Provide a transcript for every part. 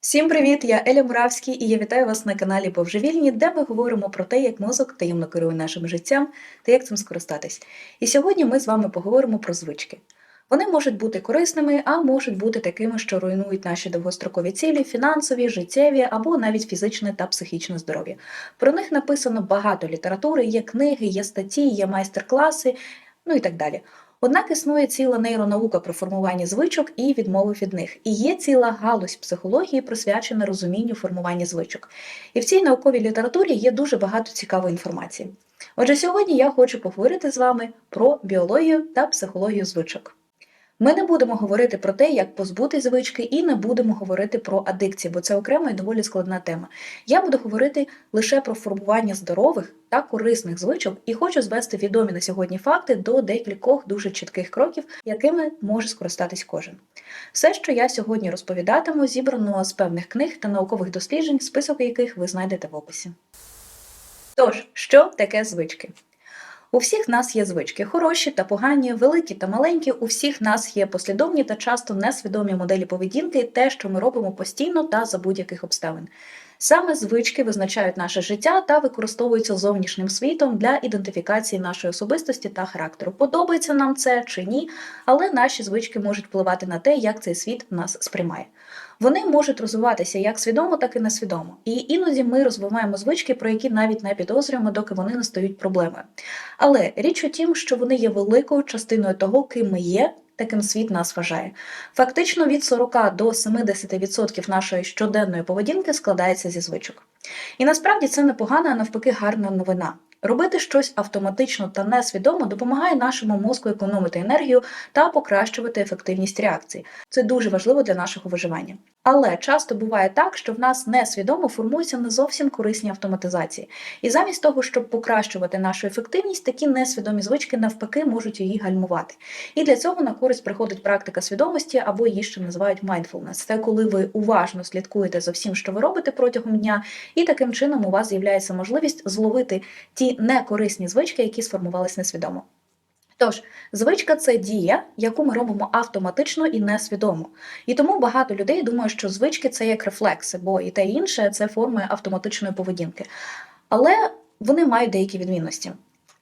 Всім привіт! Я Еля Муравський і я вітаю вас на каналі Божевільні, де ми говоримо про те, як мозок таємно керує нашим життям та як цим скористатись. І сьогодні ми з вами поговоримо про звички. Вони можуть бути корисними, а можуть бути такими, що руйнують наші довгострокові цілі, фінансові, життєві або навіть фізичне та психічне здоров'я. Про них написано багато літератури, є книги, є статті, є майстер-класи, ну і так далі. Однак існує ціла нейронаука про формування звичок і відмови від них. І є ціла галузь психології, присвячена розумінню формування звичок. І в цій науковій літературі є дуже багато цікавої інформації. Отже, сьогодні я хочу поговорити з вами про біологію та психологію звичок. Ми не будемо говорити про те, як позбути звички, і не будемо говорити про адикції, бо це окрема і доволі складна тема. Я буду говорити лише про формування здорових та корисних звичок і хочу звести відомі на сьогодні факти до декількох дуже чітких кроків, якими може скористатись кожен. Все, що я сьогодні розповідатиму, зібрано з певних книг та наукових досліджень, список яких ви знайдете в описі. Тож, що таке звички? У всіх нас є звички хороші та погані, великі та маленькі. У всіх нас є послідовні та часто несвідомі моделі поведінки, те, що ми робимо постійно та за будь-яких обставин. Саме звички визначають наше життя та використовуються зовнішнім світом для ідентифікації нашої особистості та характеру. Подобається нам це чи ні, але наші звички можуть впливати на те, як цей світ нас сприймає. Вони можуть розвиватися як свідомо, так і несвідомо. І іноді ми розвиваємо звички, про які навіть не підозрюємо, доки вони не стають проблемою. Але річ у тім, що вони є великою частиною того, ким ми є. Таким світ нас вважає. Фактично від 40 до 70% нашої щоденної поведінки складається зі звичок. І насправді це непогана, а навпаки, гарна новина. Робити щось автоматично та несвідомо допомагає нашому мозку економити енергію та покращувати ефективність реакцій. Це дуже важливо для нашого виживання. Але часто буває так, що в нас несвідомо формуються не зовсім корисні автоматизації. І замість того, щоб покращувати нашу ефективність, такі несвідомі звички навпаки можуть її гальмувати. І для цього на користь приходить практика свідомості або її ще називають mindfulness. Це коли ви уважно слідкуєте за всім, що ви робите протягом дня, і таким чином у вас з'являється можливість зловити ті некорисні звички, які сформувались несвідомо. Тож, звичка це дія, яку ми робимо автоматично і несвідомо. І тому багато людей думають, що звички це як рефлекси, бо і те і інше це форми автоматичної поведінки. Але вони мають деякі відмінності.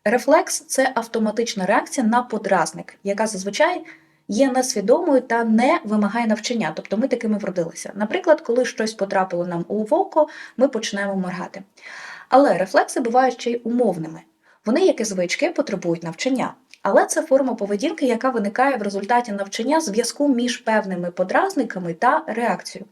Рефлекс це автоматична реакція на подразник, яка зазвичай є несвідомою та не вимагає навчання, тобто ми такими вродилися. Наприклад, коли щось потрапило нам у око, ми почнемо моргати. Але рефлекси бувають ще й умовними. Вони, як і звички, потребують навчання. Але це форма поведінки, яка виникає в результаті навчання зв'язку між певними подразниками та реакцією.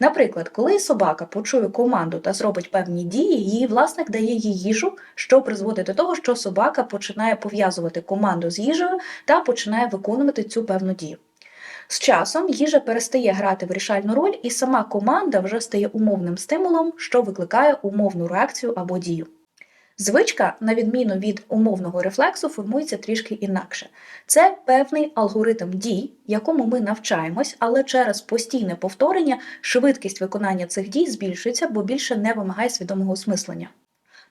Наприклад, коли собака почує команду та зробить певні дії, її власник дає їй їжу, що призводить до того, що собака починає пов'язувати команду з їжею та починає виконувати цю певну дію. З часом їжа перестає грати вирішальну роль, і сама команда вже стає умовним стимулом, що викликає умовну реакцію або дію. Звичка, на відміну від умовного рефлексу, формується трішки інакше. Це певний алгоритм дій, якому ми навчаємось, але через постійне повторення швидкість виконання цих дій збільшується, бо більше не вимагає свідомого осмислення.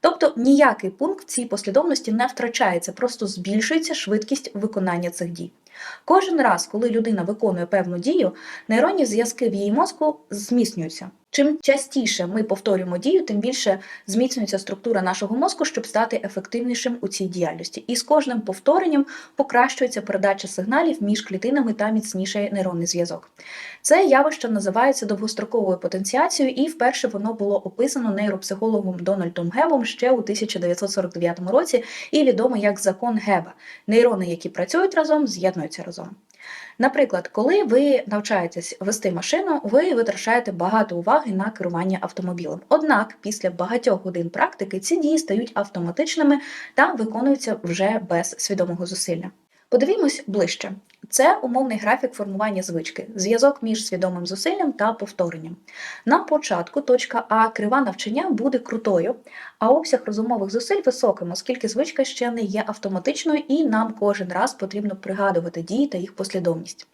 Тобто ніякий пункт в цій послідовності не втрачається, просто збільшується швидкість виконання цих дій. Кожен раз, коли людина виконує певну дію, нейронні зв'язки в її мозку зміцнюються. Чим частіше ми повторюємо дію, тим більше зміцнюється структура нашого мозку, щоб стати ефективнішим у цій діяльності. І з кожним повторенням покращується передача сигналів між клітинами та міцніший нейронний зв'язок. Це явище називається довгостроковою потенціацією, і вперше воно було описано нейропсихологом Дональдом Гебом ще у 1949 році і відомо як закон Геба. Нейрони, які працюють разом, з'єднуються разом. Наприклад, коли ви навчаєтесь вести машину, ви витрачаєте багато уваги на керування автомобілем. Однак, після багатьох годин практики ці дії стають автоматичними та виконуються вже без свідомого зусилля. Подивімось ближче. Це умовний графік формування звички, зв'язок між свідомим зусиллям та повторенням. На початку точка А крива навчання буде крутою, а обсяг розумових зусиль високим, оскільки звичка ще не є автоматичною і нам кожен раз потрібно пригадувати дії та їх послідовність.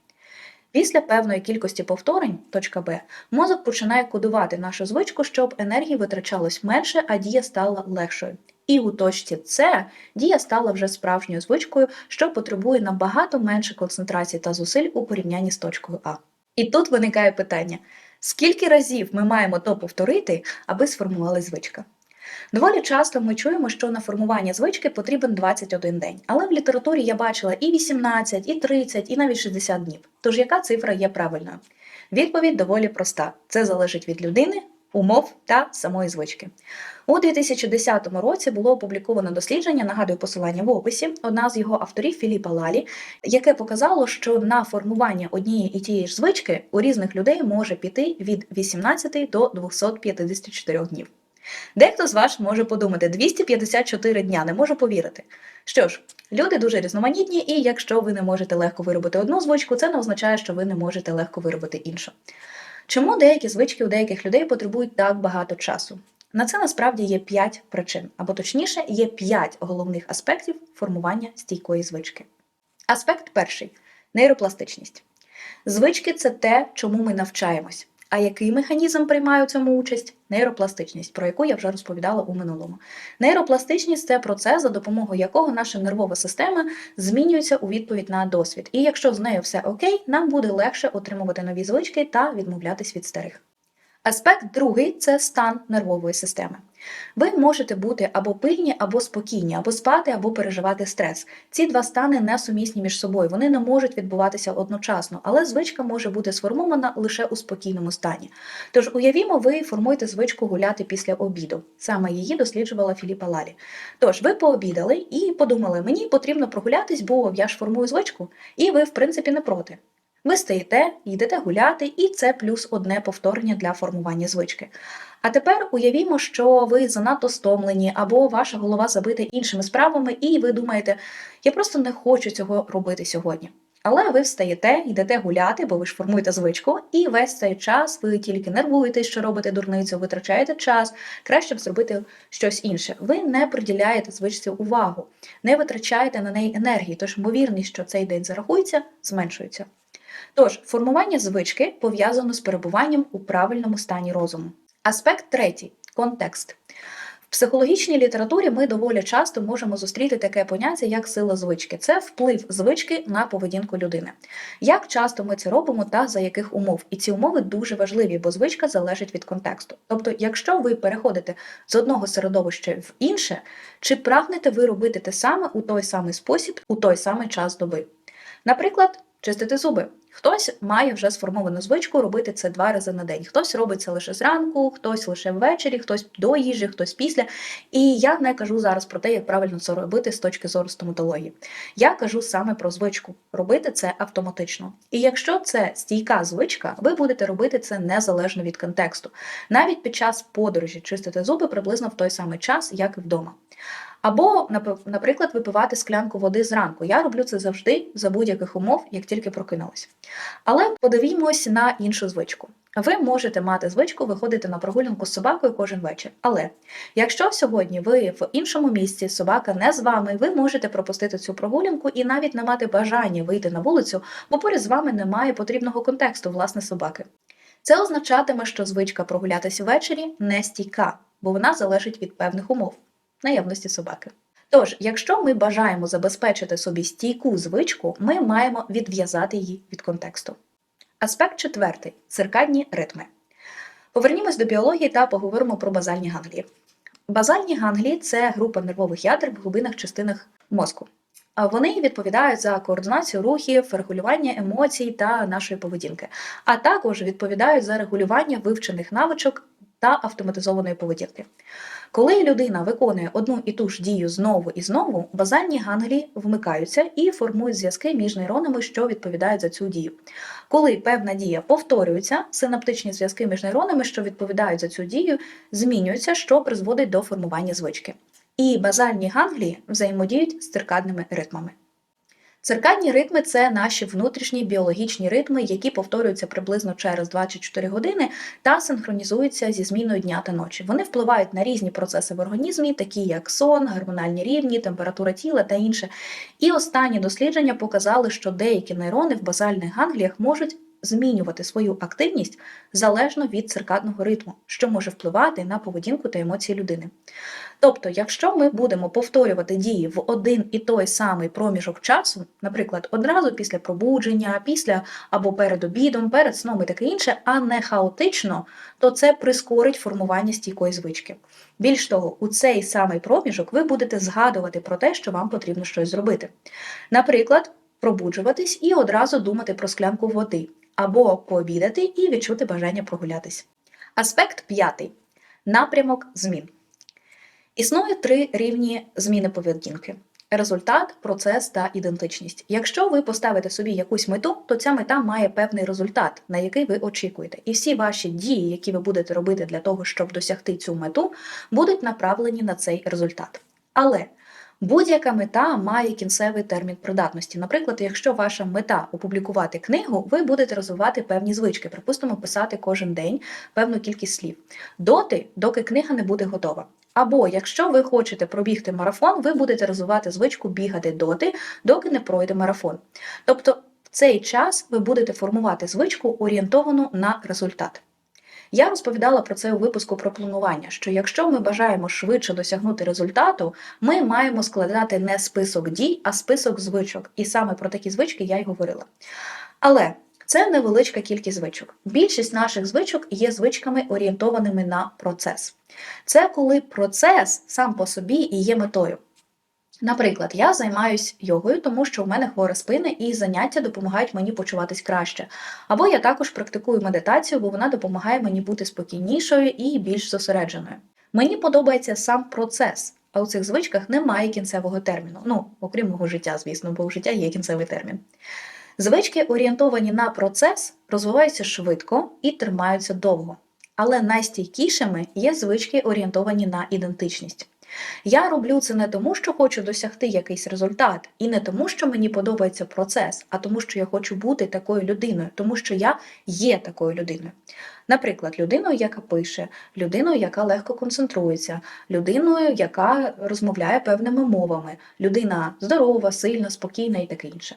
Після певної кількості повторень, точка Б, мозок починає кодувати нашу звичку, щоб енергії витрачалось менше, а дія стала легшою. І у точці С дія стала вже справжньою звичкою, що потребує набагато менше концентрації та зусиль у порівнянні з точкою А. І тут виникає питання: Скільки разів ми маємо то повторити, аби сформували звичка? Доволі часто ми чуємо, що на формування звички потрібен 21 день, але в літературі я бачила і 18, і 30, і навіть 60 днів. Тож яка цифра є правильною? Відповідь доволі проста: це залежить від людини, умов та самої звички. У 2010 році було опубліковано дослідження, нагадую посилання в описі, одна з його авторів Філіпа Лалі, яке показало, що на формування однієї і тієї ж звички у різних людей може піти від 18 до 254 днів. Дехто з вас може подумати 254 дня, не можу повірити. Що ж, люди дуже різноманітні, і якщо ви не можете легко виробити одну звичку, це не означає, що ви не можете легко виробити іншу. Чому деякі звички у деяких людей потребують так багато часу? На це насправді є 5 причин, або точніше, є 5 головних аспектів формування стійкої звички. Аспект перший нейропластичність. Звички це те, чому ми навчаємось. А який механізм приймає у цьому участь? Нейропластичність, про яку я вже розповідала у минулому. Нейропластичність це процес, за допомогою якого наша нервова система змінюється у відповідь на досвід. І якщо з нею все окей, нам буде легше отримувати нові звички та відмовлятись від старих. Аспект другий це стан нервової системи. Ви можете бути або пильні, або спокійні, або спати, або переживати стрес. Ці два стани несумісні між собою, вони не можуть відбуватися одночасно, але звичка може бути сформована лише у спокійному стані. Тож уявімо, ви формуєте звичку гуляти після обіду. Саме її досліджувала Філіпа Лалі. Тож ви пообідали і подумали, мені потрібно прогулятись, бо я ж формую звичку, і ви, в принципі, не проти. Ви стоїте, йдете гуляти, і це плюс одне повторення для формування звички. А тепер уявімо, що ви занадто стомлені, або ваша голова забита іншими справами, і ви думаєте, я просто не хочу цього робити сьогодні. Але ви встаєте, йдете гуляти, бо ви ж формуєте звичку, і весь цей час ви тільки нервуєтесь, що робите дурницю, витрачаєте час, краще б зробити щось інше. Ви не приділяєте звичці увагу, не витрачаєте на неї енергії, тож ймовірність, що цей день зарахується, зменшується. Тож, формування звички пов'язано з перебуванням у правильному стані розуму. Аспект третій контекст. В психологічній літературі ми доволі часто можемо зустріти таке поняття, як сила звички. Це вплив звички на поведінку людини. Як часто ми це робимо та за яких умов? І ці умови дуже важливі, бо звичка залежить від контексту. Тобто, якщо ви переходите з одного середовища в інше, чи прагнете ви робити те саме у той самий спосіб, у той самий час доби? Наприклад, чистити зуби. Хтось має вже сформовану звичку робити це два рази на день. Хтось робить це лише зранку, хтось лише ввечері, хтось до їжі, хтось після. І я не кажу зараз про те, як правильно це робити з точки зору стоматології. Я кажу саме про звичку. Робити це автоматично. І якщо це стійка звичка, ви будете робити це незалежно від контексту. Навіть під час подорожі чистити зуби приблизно в той самий час, як і вдома. Або, наприклад, випивати склянку води зранку. Я роблю це завжди за будь-яких умов, як тільки прокинулась. Але подивімось на іншу звичку. Ви можете мати звичку виходити на прогулянку з собакою кожен вечір. Але якщо сьогодні ви в іншому місці, собака не з вами, ви можете пропустити цю прогулянку і навіть не мати бажання вийти на вулицю, бо поряд з вами немає потрібного контексту власне собаки. Це означатиме, що звичка прогулятися ввечері не стійка, бо вона залежить від певних умов наявності собаки. Тож, якщо ми бажаємо забезпечити собі стійку звичку, ми маємо відв'язати її від контексту. Аспект четвертий циркадні ритми. Повернімось до біології та поговоримо про базальні ганглії. Базальні ганглії це група нервових ядер в глибинах частинах мозку. Вони відповідають за координацію рухів, регулювання емоцій та нашої поведінки, а також відповідають за регулювання вивчених навичок та автоматизованої поведінки. Коли людина виконує одну і ту ж дію знову і знову, базальні ганглії вмикаються і формують зв'язки між нейронами, що відповідають за цю дію. Коли певна дія повторюється, синаптичні зв'язки між нейронами, що відповідають за цю дію, змінюються, що призводить до формування звички. І базальні ганглії взаємодіють з циркадними ритмами. Циркадні ритми це наші внутрішні біологічні ритми, які повторюються приблизно через 24 години та синхронізуються зі зміною дня та ночі. Вони впливають на різні процеси в організмі, такі як сон, гормональні рівні, температура тіла та інше. І останні дослідження показали, що деякі нейрони в базальних гангліях можуть змінювати свою активність залежно від циркадного ритму, що може впливати на поведінку та емоції людини. Тобто, якщо ми будемо повторювати дії в один і той самий проміжок часу, наприклад, одразу після пробудження, після або перед обідом, перед сном і таке інше, а не хаотично, то це прискорить формування стійкої звички. Більш того, у цей самий проміжок ви будете згадувати про те, що вам потрібно щось зробити. Наприклад, пробуджуватись і одразу думати про склянку води, або пообідати і відчути бажання прогулятись. Аспект п'ятий напрямок змін. Існує три рівні зміни поведінки: результат, процес та ідентичність. Якщо ви поставите собі якусь мету, то ця мета має певний результат, на який ви очікуєте. І всі ваші дії, які ви будете робити для того, щоб досягти цю мету, будуть направлені на цей результат. Але Будь-яка мета має кінцевий термін придатності. Наприклад, якщо ваша мета опублікувати книгу, ви будете розвивати певні звички, припустимо, писати кожен день певну кількість слів, доти, доки книга не буде готова. Або якщо ви хочете пробігти марафон, ви будете розвивати звичку бігати доти, доки не пройде марафон. Тобто в цей час ви будете формувати звичку орієнтовану на результат. Я розповідала про це у випуску про планування, що якщо ми бажаємо швидше досягнути результату, ми маємо складати не список дій, а список звичок. І саме про такі звички я й говорила. Але це невеличка кількість звичок. Більшість наших звичок є звичками, орієнтованими на процес. Це коли процес сам по собі і є метою. Наприклад, я займаюся йогою, тому що в мене хвора спина і заняття допомагають мені почуватись краще. Або я також практикую медитацію, бо вона допомагає мені бути спокійнішою і більш зосередженою. Мені подобається сам процес, а у цих звичках немає кінцевого терміну. Ну, окрім мого життя, звісно, бо у життя є кінцевий термін. Звички, орієнтовані на процес, розвиваються швидко і тримаються довго. Але найстійкішими є звички, орієнтовані на ідентичність. Я роблю це не тому, що хочу досягти якийсь результат, і не тому, що мені подобається процес, а тому, що я хочу бути такою людиною, тому що я є такою людиною. Наприклад, людиною, яка пише, людиною, яка легко концентрується, людиною, яка розмовляє певними мовами, людина здорова, сильна, спокійна і таке інше.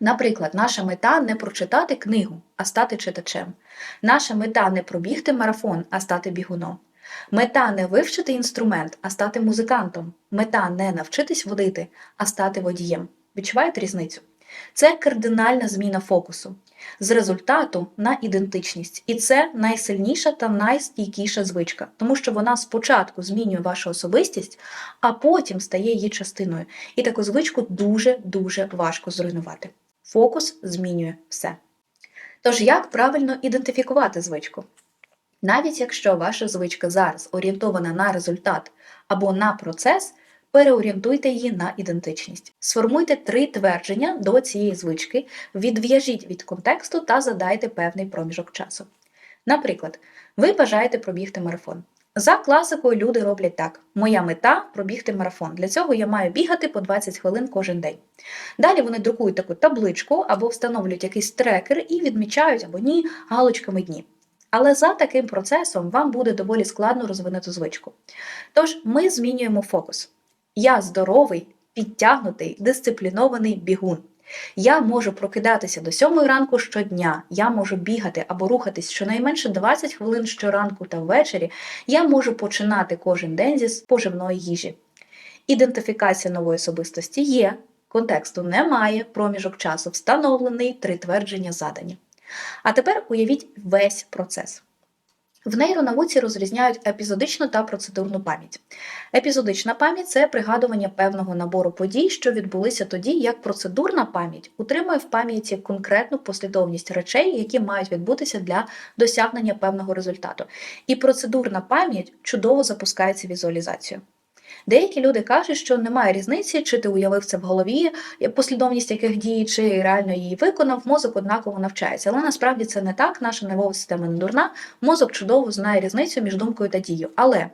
Наприклад, наша мета не прочитати книгу, а стати читачем. Наша мета не пробігти марафон, а стати бігуном. Мета не вивчити інструмент, а стати музикантом. Мета не навчитись водити, а стати водієм. Відчуваєте різницю? Це кардинальна зміна фокусу з результату на ідентичність. І це найсильніша та найстійкіша звичка, тому що вона спочатку змінює вашу особистість, а потім стає її частиною. І таку звичку дуже-дуже важко зруйнувати. Фокус змінює все. Тож, як правильно ідентифікувати звичку? Навіть якщо ваша звичка зараз орієнтована на результат або на процес, переорієнтуйте її на ідентичність. Сформуйте три твердження до цієї звички, відв'яжіть від контексту та задайте певний проміжок часу. Наприклад, ви бажаєте пробігти марафон. За класикою люди роблять так: моя мета пробігти марафон. Для цього я маю бігати по 20 хвилин кожен день. Далі вони друкують таку табличку або встановлюють якийсь трекер і відмічають або ні галочками дні. Але за таким процесом вам буде доволі складно розвинути звичку. Тож ми змінюємо фокус. Я здоровий, підтягнутий, дисциплінований бігун. Я можу прокидатися до 7 ранку щодня, я можу бігати або рухатись щонайменше 20 хвилин щоранку та ввечері. Я можу починати кожен день зі споживної їжі. Ідентифікація нової особистості є, контексту немає, проміжок часу встановлений, три твердження задані. А тепер уявіть весь процес. В нейронауці розрізняють епізодичну та процедурну пам'ять. Епізодична пам'ять це пригадування певного набору подій, що відбулися тоді, як процедурна пам'ять утримує в пам'яті конкретну послідовність речей, які мають відбутися для досягнення певного результату. І процедурна пам'ять чудово запускається візуалізацію. Деякі люди кажуть, що немає різниці, чи ти уявив це в голові, послідовність яких дій, чи реально її виконав, мозок однаково навчається. Але насправді це не так, наша нервова система не дурна, мозок чудово знає різницю між думкою та дією. Але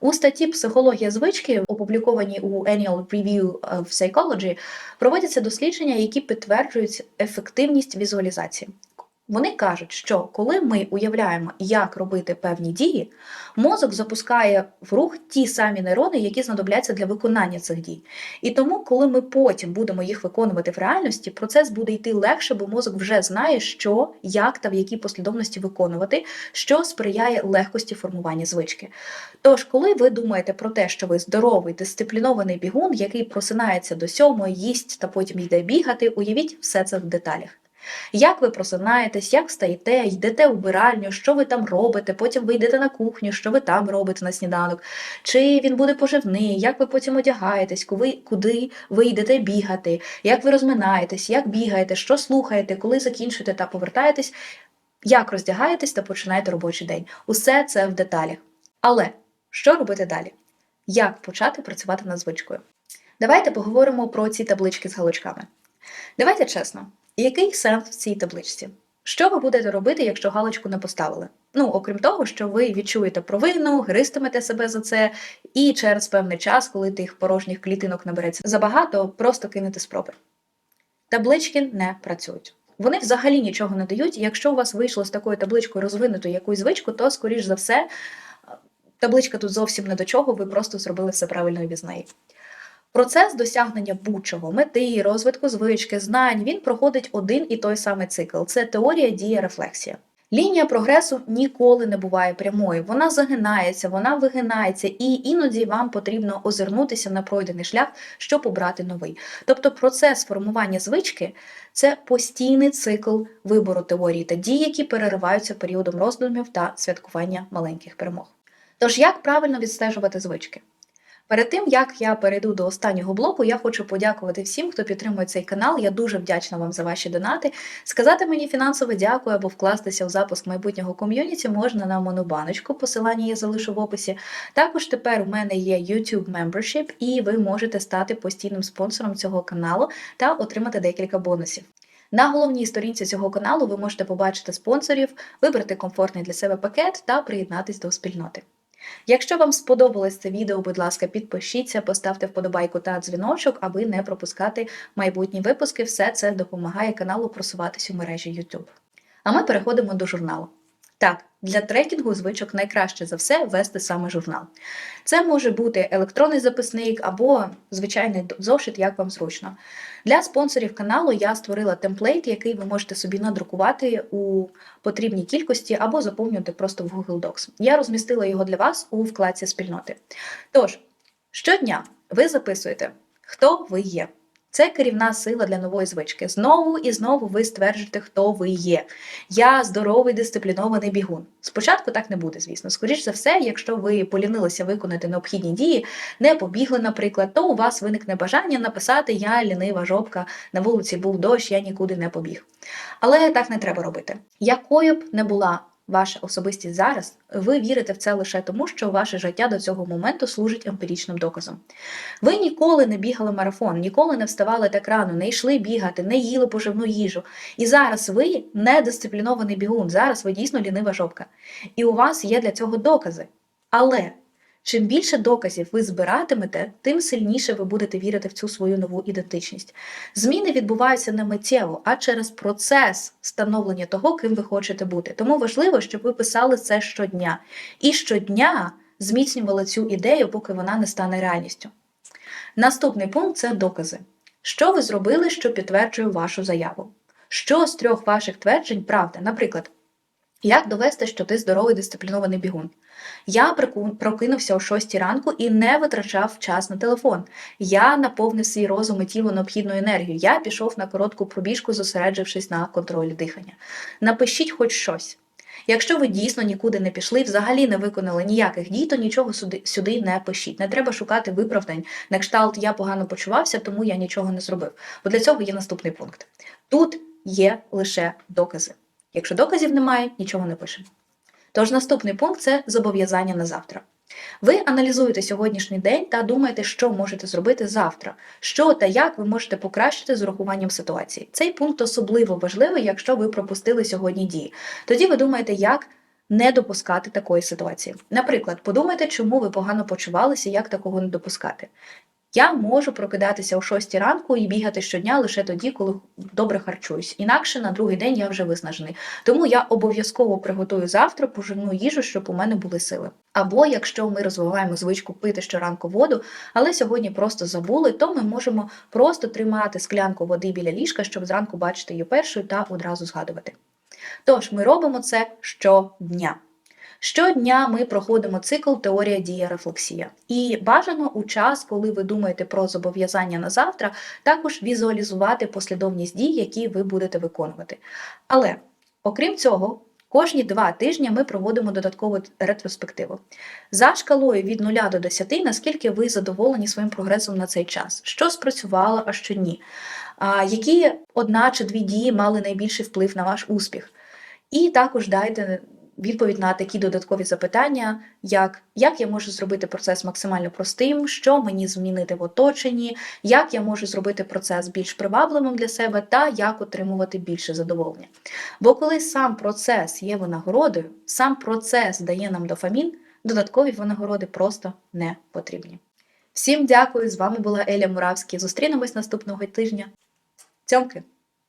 у статті Психологія звички, опублікованій у Annual Review of Psychology, проводяться дослідження, які підтверджують ефективність візуалізації. Вони кажуть, що коли ми уявляємо, як робити певні дії, мозок запускає в рух ті самі нейрони, які знадобляться для виконання цих дій. І тому, коли ми потім будемо їх виконувати в реальності, процес буде йти легше, бо мозок вже знає, що, як та в якій послідовності виконувати, що сприяє легкості формування звички. Тож, коли ви думаєте про те, що ви здоровий, дисциплінований бігун, який просинається до сьомої, їсть та потім йде бігати, уявіть все це в деталях. Як ви просинаєтесь, як встаєте, йдете у вбиральню, що ви там робите, потім ви йдете на кухню, що ви там робите на сніданок, чи він буде поживний, як ви потім одягаєтесь, куди, куди ви йдете бігати, як ви розминаєтесь, як бігаєте, що слухаєте, коли закінчуєте та повертаєтесь, як роздягаєтесь та починаєте робочий день. Усе це в деталях. Але що робити далі? Як почати працювати над звичкою? Давайте поговоримо про ці таблички з галочками. Давайте чесно, який сенс в цій табличці? Що ви будете робити, якщо галочку не поставили? Ну, окрім того, що ви відчуєте провину, гристимете себе за це, і через певний час, коли тих порожніх клітинок набереться забагато, просто кинете спроби. Таблички не працюють. Вони взагалі нічого не дають. Якщо у вас вийшло з такою табличкою розвинути якусь звичку, то, скоріш за все, табличка тут зовсім не до чого, ви просто зробили все правильно і без неї. Процес досягнення будь-чого, мети, розвитку звички, знань, він проходить один і той самий цикл. Це теорія дія рефлексія. Лінія прогресу ніколи не буває прямою. Вона загинається, вона вигинається, і іноді вам потрібно озирнутися на пройдений шлях, щоб обрати новий. Тобто процес формування звички це постійний цикл вибору теорії та дій, які перериваються періодом роздумів та святкування маленьких перемог. Тож, як правильно відстежувати звички? Перед тим як я перейду до останнього блоку, я хочу подякувати всім, хто підтримує цей канал. Я дуже вдячна вам за ваші донати. Сказати мені фінансове дякую або вкластися в запуск майбутнього ком'юніті можна на монобаночку. Посилання я залишу в описі. Також тепер у мене є YouTube Membership, і ви можете стати постійним спонсором цього каналу та отримати декілька бонусів. На головній сторінці цього каналу ви можете побачити спонсорів, вибрати комфортний для себе пакет та приєднатись до спільноти. Якщо вам сподобалось це відео, будь ласка, підпишіться, поставте вподобайку та дзвіночок, аби не пропускати майбутні випуски. Все це допомагає каналу просуватись у мережі YouTube. А ми переходимо до журналу. Так, для трекінгу звичок найкраще за все вести саме журнал. Це може бути електронний записник або звичайний зошит, як вам зручно. Для спонсорів каналу я створила темплейт, який ви можете собі надрукувати у потрібній кількості або заповнювати просто в Google Docs. Я розмістила його для вас у вкладці спільноти. Тож, щодня ви записуєте, хто ви є. Це керівна сила для нової звички. Знову і знову ви стверджуєте, хто ви є. Я здоровий, дисциплінований бігун. Спочатку так не буде, звісно. Скоріше за все, якщо ви полінилися виконати необхідні дії, не побігли, наприклад, то у вас виникне бажання написати Я лінива жопка, на вулиці був дощ, я нікуди не побіг. Але так не треба робити. Якою б не була ваша особистість зараз, ви вірите в це лише тому, що ваше життя до цього моменту служить емпірічним доказом. Ви ніколи не бігали марафон, ніколи не вставали так рано, не йшли бігати, не їли поживну їжу. І зараз ви не дисциплінований бігун, зараз ви дійсно лінива жопка. І у вас є для цього докази. Але чим більше доказів ви збиратимете, тим сильніше ви будете вірити в цю свою нову ідентичність. Зміни відбуваються не миттєво, а через процес становлення того, ким ви хочете бути. Тому важливо, щоб ви писали це щодня. І щодня зміцнювали цю ідею, поки вона не стане реальністю. Наступний пункт це докази. Що ви зробили, що підтверджує вашу заяву? Що з трьох ваших тверджень правда? Наприклад, як довести, що ти здоровий дисциплінований бігун? Я прокинувся о 6 ранку і не витрачав час на телефон. Я наповнив свій розум і тіло необхідною енергією. Я пішов на коротку пробіжку, зосереджившись на контролі дихання. Напишіть хоч щось. Якщо ви дійсно нікуди не пішли, взагалі не виконали ніяких дій, то нічого сюди, не пишіть. Не треба шукати виправдань. На кшталт я погано почувався, тому я нічого не зробив. Бо для цього є наступний пункт. Тут є лише докази. Якщо доказів немає, нічого не пишемо. Тож наступний пункт це зобов'язання на завтра. Ви аналізуєте сьогоднішній день та думаєте, що можете зробити завтра, що та як ви можете покращити з урахуванням ситуації. Цей пункт особливо важливий, якщо ви пропустили сьогодні дії. Тоді ви думаєте, як не допускати такої ситуації. Наприклад, подумайте, чому ви погано почувалися, як такого не допускати. Я можу прокидатися о 6 ранку і бігати щодня лише тоді, коли добре харчуюсь. Інакше на другий день я вже виснажений. Тому я обов'язково приготую завтра поживну їжу, щоб у мене були сили. Або якщо ми розвиваємо звичку пити щоранку воду, але сьогодні просто забули, то ми можемо просто тримати склянку води біля ліжка, щоб зранку бачити її першою та одразу згадувати. Тож ми робимо це щодня. Щодня ми проходимо цикл теорія дія рефлексія. І бажано у час, коли ви думаєте про зобов'язання на завтра, також візуалізувати послідовність дій, які ви будете виконувати. Але окрім цього, кожні два тижні ми проводимо додаткову ретроспективу. За шкалою від 0 до 10, наскільки ви задоволені своїм прогресом на цей час, що спрацювало, а що ні. А, які одна чи дві дії мали найбільший вплив на ваш успіх. І також дайте відповідь на такі додаткові запитання, як як я можу зробити процес максимально простим, що мені змінити в оточенні, як я можу зробити процес більш привабливим для себе, та як отримувати більше задоволення. Бо коли сам процес є винагородою, сам процес дає нам дофамін, додаткові винагороди просто не потрібні. Всім дякую! З вами була Еля Муравський. Зустрінемось наступного тижня. Цьомки!